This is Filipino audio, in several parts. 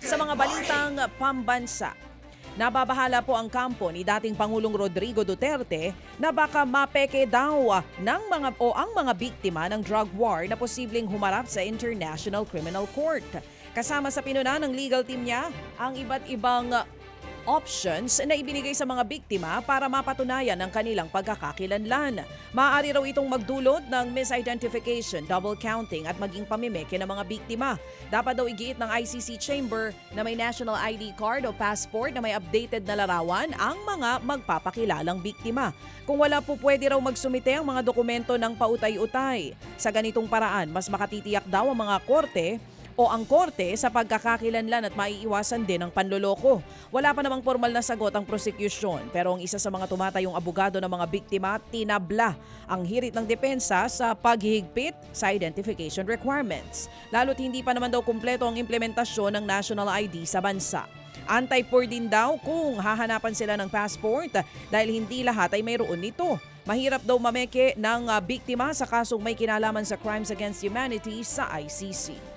Sa mga balitang pambansa, Nababahala po ang kampo ni dating Pangulong Rodrigo Duterte na baka mapeke daw ng mga o ang mga biktima ng drug war na posibleng humarap sa International Criminal Court. Kasama sa pinuna ng legal team niya ang iba't ibang options na ibinigay sa mga biktima para mapatunayan ang kanilang pagkakakilanlan. Maaari raw itong magdulot ng misidentification, double counting at maging pamimeke ng mga biktima. Dapat daw igiit ng ICC chamber na may national ID card o passport na may updated na larawan ang mga magpapakilalang biktima. Kung wala po pwede raw magsumite ang mga dokumento ng pautay-utay. Sa ganitong paraan, mas makatitiyak daw ang mga korte o ang korte sa pagkakakilanlan at maiiwasan din ang panloloko. Wala pa namang formal na sagot ang prosecution pero ang isa sa mga tumatayong abogado ng mga biktima tinabla ang hirit ng depensa sa paghihigpit sa identification requirements. Lalo't hindi pa naman daw kumpleto ang implementasyon ng national ID sa bansa. Anti-poor din daw kung hahanapan sila ng passport dahil hindi lahat ay mayroon nito. Mahirap daw mameke ng ah, biktima sa kasong may kinalaman sa crimes against humanity sa ICC.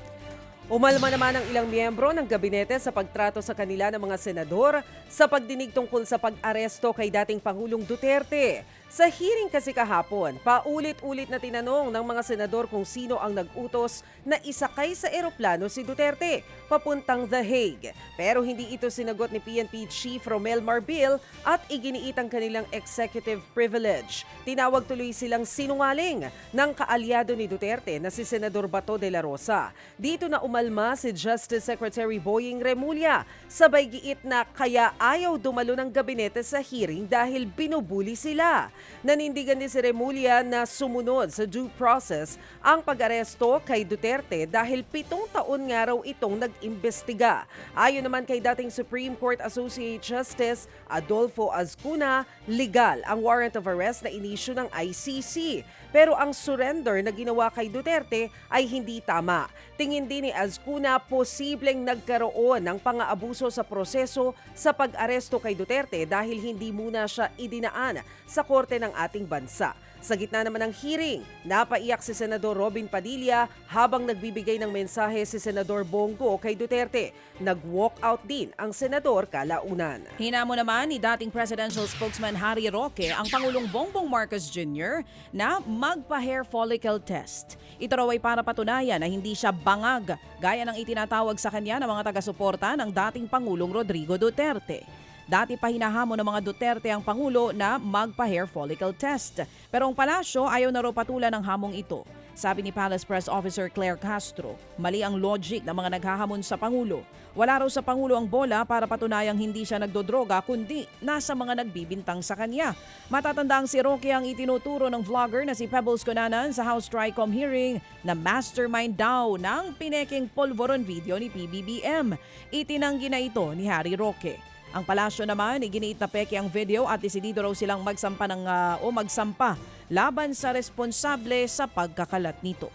Umalma naman ang ilang miyembro ng gabinete sa pagtrato sa kanila ng mga senador sa pagdinig tungkol sa pag-aresto kay dating Pangulong Duterte. Sa hearing kasi kahapon, paulit-ulit na tinanong ng mga senador kung sino ang nag-utos na isakay sa eroplano si Duterte papuntang The Hague. Pero hindi ito sinagot ni PNP Chief Romel Marbil at iginiit ang kanilang executive privilege. Tinawag tuloy silang sinungaling ng kaalyado ni Duterte na si Senador Bato de la Rosa. Dito na umalma si Justice Secretary Boying Remulla. Sabay giit na kaya ayaw dumalo ng gabinete sa hearing dahil binubuli sila. Nanindigan din si Remulla na sumunod sa due process ang pag-aresto kay Duterte dahil pitong taon nga raw itong nag-imbestiga. Ayon naman kay dating Supreme Court Associate Justice Adolfo Azcuna, legal ang warrant of arrest na inisyu ng ICC. Pero ang surrender na ginawa kay Duterte ay hindi tama. Tingin din ni Azcuna posibleng nagkaroon ng pang-aabuso sa proseso sa pag-aresto kay Duterte dahil hindi muna siya idinaan sa korte ng ating bansa. Sa gitna naman ng hearing, napaiyak si Senador Robin Padilla habang nagbibigay ng mensahe si Senador Bongo kay Duterte. Nag-walk out din ang senador kalaunan. Hinamo naman ni dating presidential spokesman Harry Roque ang Pangulong Bongbong Marcos Jr. na magpa-hair follicle test. Ito raw ay para patunayan na hindi siya bangag gaya ng itinatawag sa kanya ng mga taga-suporta ng dating Pangulong Rodrigo Duterte. Dati pa hinahamon ng mga Duterte ang Pangulo na magpa-hair follicle test. Pero ang palasyo ayaw na raw patulan ng hamong ito. Sabi ni Palace Press Officer Claire Castro, mali ang logic ng mga naghahamon sa Pangulo. Wala raw sa Pangulo ang bola para patunayang hindi siya nagdodroga kundi nasa mga nagbibintang sa kanya. Matatanda ang si Roque ang itinuturo ng vlogger na si Pebbles Conanan sa House Tricom hearing na mastermind daw ng pineking polvoron video ni PBBM. Itinanggi na ito ni Harry Roque. Ang palasyo naman, iginiit na peke ang video at desidido raw silang magsampa ng, ah, o magsampa laban sa responsable sa pagkakalat nito.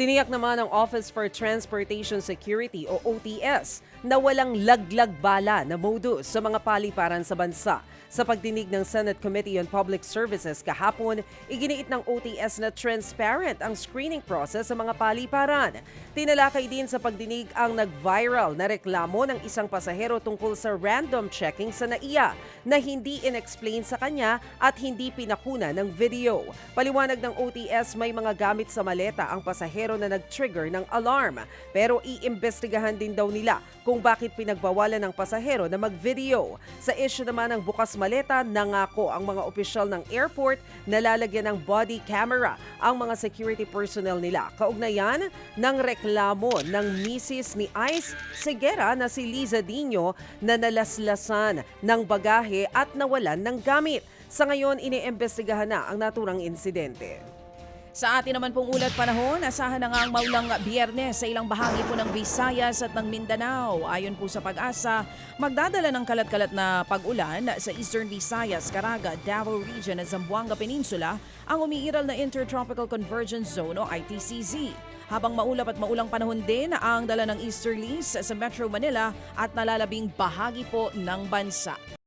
Tiniyak naman ng Office for Transportation Security o OTS na walang laglag bala na modus sa mga paliparan sa bansa. Sa pagdinig ng Senate Committee on Public Services kahapon, iginiit ng OTS na transparent ang screening process sa mga paliparan. Tinalakay din sa pagdinig ang nag-viral na reklamo ng isang pasahero tungkol sa random checking sa NAIA na hindi inexplain sa kanya at hindi pinakuna ng video. Paliwanag ng OTS may mga gamit sa maleta ang pasahero na nag-trigger ng alarm. Pero iimbestigahan din daw nila kung bakit pinagbawalan ng pasahero na mag-video. Sa issue naman ng bukas maleta, nangako ang mga opisyal ng airport na lalagyan ng body camera ang mga security personnel nila. Kaugnayan ng reklamo ng misis ni Ice Segera na si Liza Dino na nalaslasan ng bagahe at nawalan ng gamit. Sa ngayon, iniimbestigahan na ang naturang insidente. Sa atin naman pong ulat panahon, asahan na nga ang maulang biyernes sa ilang bahagi po ng Visayas at ng Mindanao. Ayon po sa pag-asa, magdadala ng kalat-kalat na pag-ulan sa Eastern Visayas, Caraga, Davao Region at Zamboanga Peninsula ang umiiral na Intertropical Convergence Zone o ITCZ. Habang maulap at maulang panahon din ang dala ng easterlies sa Metro Manila at nalalabing bahagi po ng bansa.